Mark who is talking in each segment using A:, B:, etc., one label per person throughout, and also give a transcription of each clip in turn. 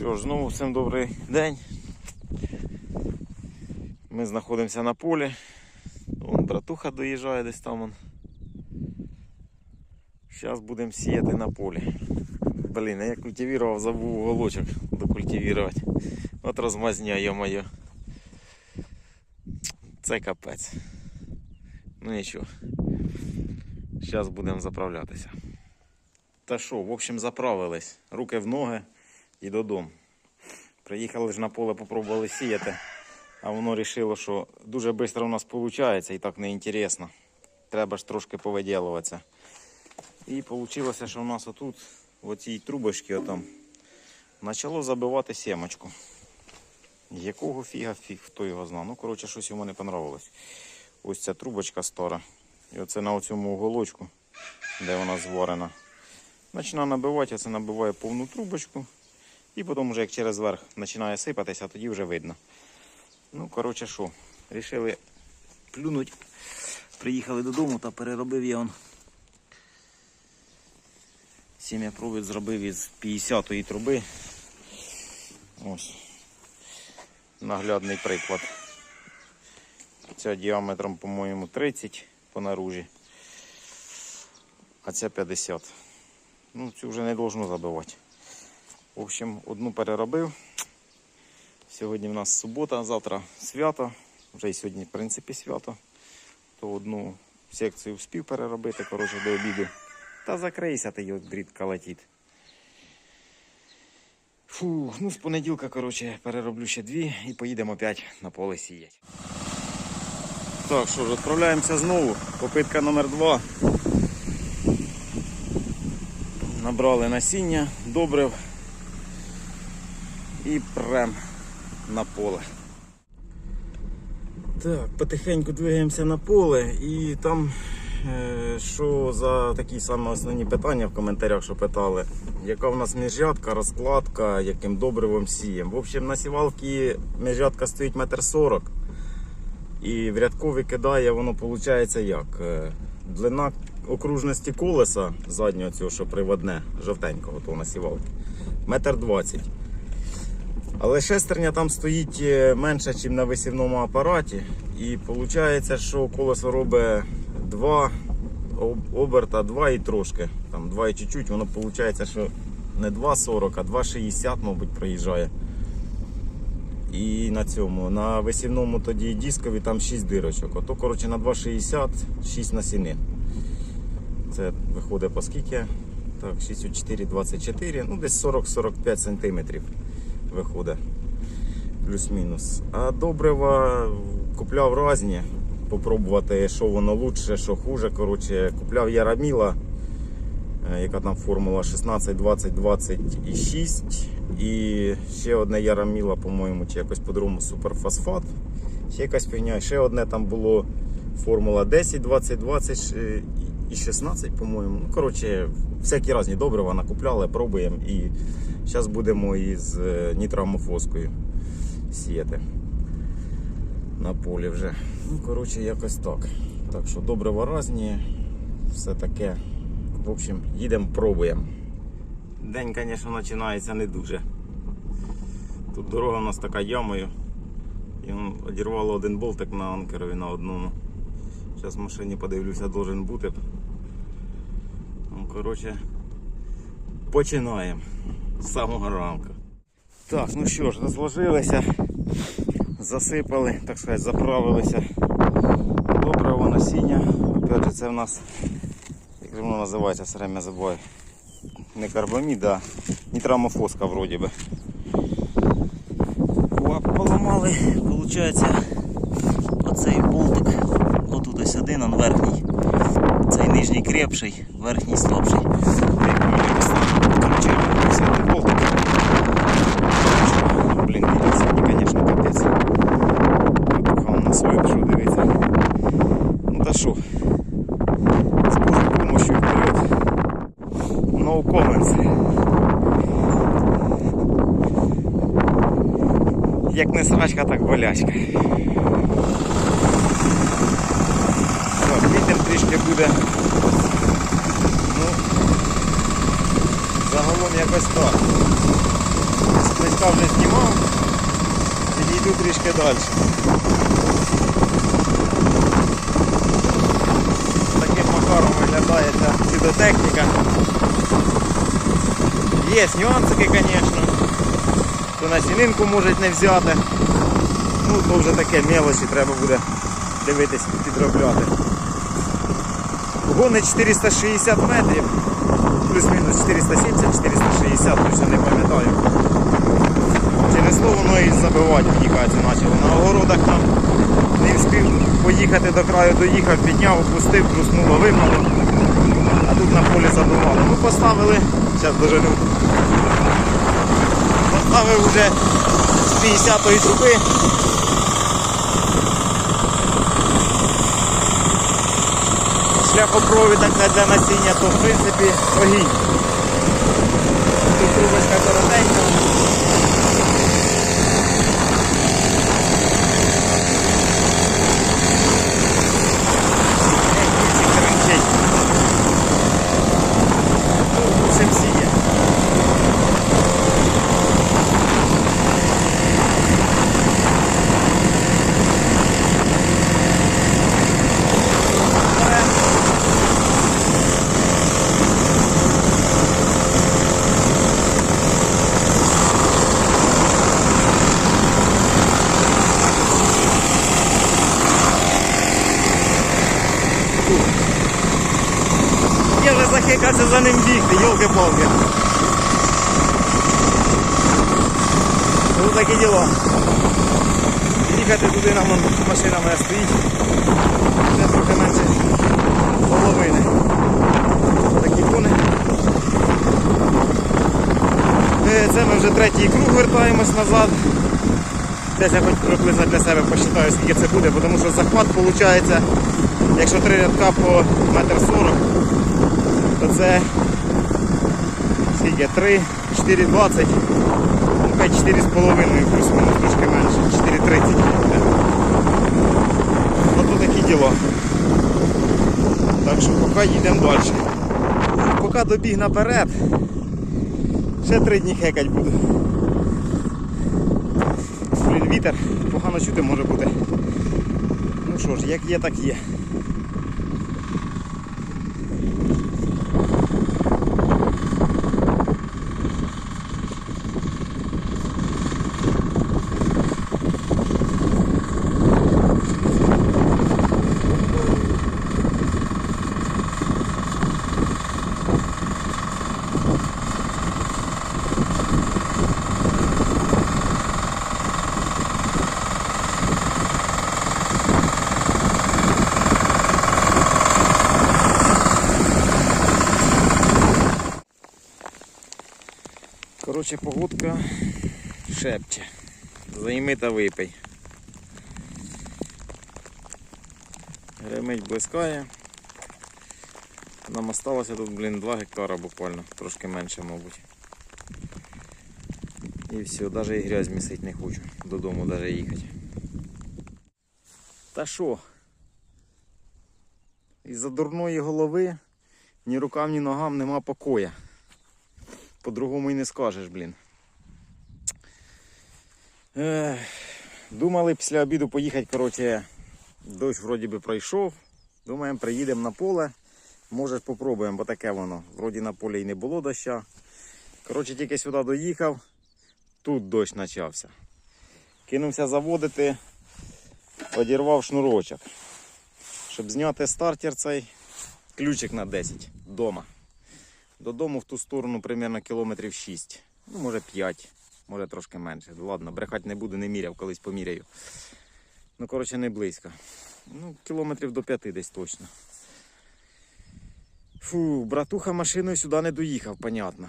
A: Що ж, знову всім добрий день. Ми знаходимося на полі. Вон братуха доїжджає десь там. Он. Зараз будемо сіяти на полі. Блін, я культивував, забув уголочок докультивувати. От розмазня, йо-моє. Це капець. Ну нічого. Зараз будемо заправлятися. Та що, в общем, заправились. Руки в ноги і додому. Приїхали ж на поле, попробували сіяти, а воно вирішило, що дуже швидко у нас виходить і так не інтересно. Треба ж трошки повиділуватися. І вийшло, що у нас отут, в оцій трубочці отам, почало забивати сімочку. Якого фіга фіг, хто його знав. Ну, коротше, щось йому не понравилось. Ось ця трубочка стара. І оце на цьому уголочку, де вона зварена. Починає набивати, це набиває повну трубочку. І потім вже як через верх починає сипатися, тоді вже видно. Ну, коротше, що, рішили плюнуть. Приїхали додому та переробив я он. Сім'я-провід зробив із 50-ї труби. Ось. Наглядний приклад. Ця діаметром, по-моєму, 30 по наружі. А ця 50. Ну, цю вже не должно забивати. В общем, одну переробив. Сьогодні в нас субота, завтра свято. Вже і сьогодні, в принципі, свято. То одну секцію вспів переробити, коротше, до обіду. Та закрийся ти його дріт калатіт. Фу, ну з понеділка, коротше, перероблю ще дві і поїдемо опять на поле сіяти. Так, що ж, відправляємося знову. Попитка номер два. Набрали насіння, добрив і прям на поле. Так, потихеньку двигаємося на поле і там е, що за такі самі основні питання в коментарях, що питали. Яка в нас міжрядка, розкладка, яким добривом сієм. В общем, на сівалці міжрядка стоїть метр сорок. І в рядку викидає воно виходить як? Е, Длина окружності колеса заднього цього, що приводне, жовтенького того на сівалки, метр двадцять. Але шестерня там стоїть е, менше, ніж на висівному апараті. І виходить, що колесо робить 2 оберта, 2 і трошки. Там 2 і чуть-чуть, воно виходить, що не 2,40, а 2,60, мабуть, проїжджає. І на цьому, на висівному тоді дискові там 6 дирочок. Ото, коротше, на 2,60, 6 насіни. Це виходить по скільки? Так, 6 у 4, 24, ну десь 40-45 сантиметрів виходить. Плюс-мінус. А добрива купляв різні. Попробувати, що воно лучше, що хуже. Коротше, купляв я раміла, е, яка там формула 16, 20, 26. І ще одне Яраміла, по-моєму, чи якось по-другому суперфосфат. Ще якась фігня. Ще одне там було формула 10, 20, 20 е, і 16, по-моєму. Ну, коротше, всякі різні добрива накупляли, пробуємо. І зараз будемо із е, нітрамофоскою сіяти на полі вже. Ну, коротше, якось так. Так що добрива різні, все таке. В общем, їдемо, пробуємо. День, звісно, починається не дуже. Тут дорога у нас така ямою. І одірвало один болтик на анкерові на одному. Зараз в машині подивлюся, должен бути. Ну, коротше, починаємо з самого ранку. Так, ну що ж, розложилися, засипали, так сказати, заправилися. Доброго насіння. Опять же, це в нас, як же воно називається, все время забуваю. Не карбамід, а нітрамофоска вроді би. Поламали, виходить, оцей болтик, отут ось один, он верхній. Цей нижній крепший, верхній слабший. Як не срачка, так болячка. Так, вітер трішки буде. Ну, загалом якось так. близька вже знімав. Підійду трішки далі. Таким макаром виглядає ця фідотехніка. Є нюансики, звісно. То на сінинку можуть не взяти. Ну, то вже таке мелочі, треба буде дивитись, підробляти. Гони 460 метрів, плюс-мінус 470-460, точно не пам'ятаю. Через слово воно і забивати, мені кажеться, почало. На огородах там не встиг поїхати до краю, доїхав, підняв, опустив, труснуло, вимало. А тут на полі задувало. Ну поставили, зараз Поставив вже з 50-ї труби. Шляхопровід для насіння, то в принципі огінь. Тут трубочка коротенька. Кричить. Ну, в общем, сіє. Я вже захикався за ним бігти, йолки-палки. Ну такі діла. Їхати туди нам машина моя стоїть. Це трохи менше половини. Такі кони. Е, Це ми вже третій круг вертаємось назад. Десь я хоч приблизно для себе посчитаю, скільки це буде, тому що захват виходить, якщо три рядка по метр сорок, це скільки? 3, 4,20, ну хай 4,5 плюс-мінус трошки менше, 4,30. Ото такі діла. Так що поки їдемо далі. Поки добіг наперед, ще три дні хекать буду. Блін, вітер, погано чути може бути. Ну що ж, як є, так є. Коротше, погодка шепче. Займи та випий. Гремить блискає. Нам осталося тут, блін, 2 гектара буквально, трошки менше, мабуть. І все, навіть і грязь місить не хочу. Додому навіть їхати. Та що? Із-за дурної голови ні рукам, ні ногам нема покоя. По-другому і не скажеш, блін. Думали після обіду поїхати, коротше, дощ вроді би пройшов. Думаємо, приїдемо на поле. Може попробуємо, бо таке воно. Вроді на полі і не було доща. Коротше, тільки сюди доїхав, тут дощ почався. Кинувся заводити, одірвав шнурочок. Щоб зняти стартер цей ключик на 10 вдома. Додому в ту сторону примерно кілометрів 6. Ну, може 5, може трошки менше. Ладно, брехати не буду, не міряв, колись поміряю. Ну, коротше, не близько. Ну, кілометрів до 5 десь точно. Фу, братуха машиною сюди не доїхав, понятно.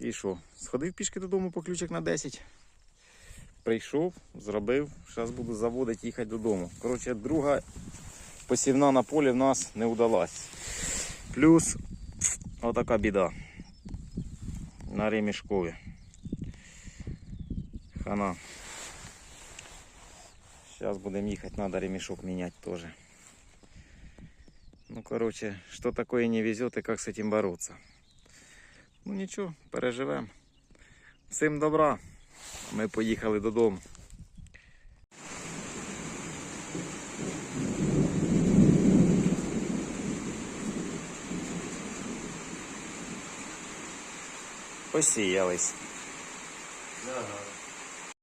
A: І що? Сходив пішки додому по ключик на 10. Прийшов, зробив. Зараз буду заводити, їхати додому. Коротше, друга посівна на полі в нас не вдалась. Плюс отака біда. На ремішкові. Хана. Зараз будемо їхати, треба ремішок міняти теж. Ну, короче, что такое не везет и как с этим бороться. Ну ничего, переживем.
B: Всім добра. Ми поїхали додому. Посіялись.